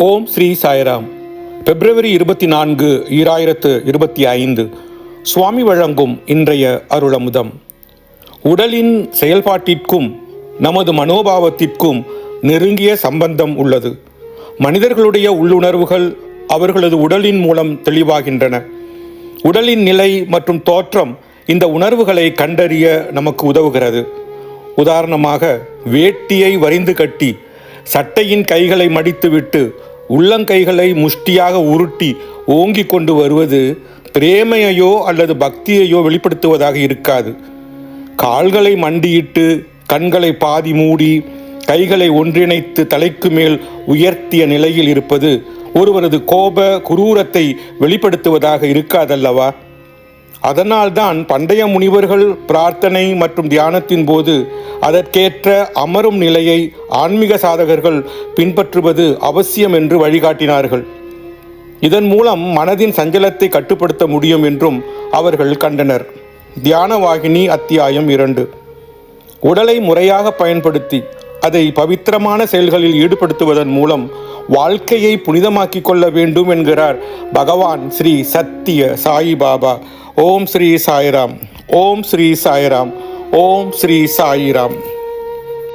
ஓம் ஸ்ரீ சாய்ராம். பிப்ரவரி இருபத்தி நான்கு ஈராயிரத்து இருபத்தி ஐந்து. சுவாமி வழங்கும் இன்றைய அருளமுதம். உடலின் செயல்பாட்டிற்கும் நமது மனோபாவத்திற்கும் நெருங்கிய சம்பந்தம் உள்ளது. மனிதர்களுடைய உள்ளுணர்வுகள் அவர்களது உடலின் மூலம் தெளிவாகின்றன. உடலின் நிலை மற்றும் தோற்றம் இந்த உணர்வுகளை கண்டறிய நமக்கு உதவுகிறது. உதாரணமாக வேட்டியை வரிந்து கட்டி சட்டையின் கைகளை மடித்துவிட்டு உள்ளங்கைகளை முஷ்டியாக உருட்டி ஓங்கிக் கொண்டு வருவது பிரேமையையோ அல்லது பக்தியையோ வெளிப்படுத்துவதாக இருக்காது. கால்களை மண்டியிட்டு கண்களை பாதி மூடி கைகளை ஒன்றிணைத்து தலைக்கு மேல் உயர்த்திய நிலையில் இருப்பது ஒருவரது கோப குரூரத்தை வெளிப்படுத்துவதாக இருக்காதல்லவா? அதனால்தான் பண்டைய முனிவர்கள் பிரார்த்தனை மற்றும் தியானத்தின் போது அதற்கேற்ற அமரும் நிலையை ஆன்மீக சாதகர்கள் பின்பற்றுவது அவசியம் என்று வழிகாட்டினார்கள். இதன் மூலம் மனதின் சஞ்சலத்தை கட்டுப்படுத்த முடியும் என்றும் அவர்கள் கண்டனர். தியானவாகினி அத்தியாயம் இரண்டு. உடலை முறையாக பயன்படுத்தி அதை பவித்திரமான செயல்களில் ஈடுபடுத்துவதன் மூலம் வாழ்க்கையை புனிதமாக்கிக் கொள்ள வேண்டும் என்கிறார். பகவான் ஸ்ரீ சத்திய சாயி பாபா. ஓம் ஸ்ரீ சாய்ராம். ஓம் ஸ்ரீ சாய்ராம். ஓம் ஸ்ரீ சாயிராம்.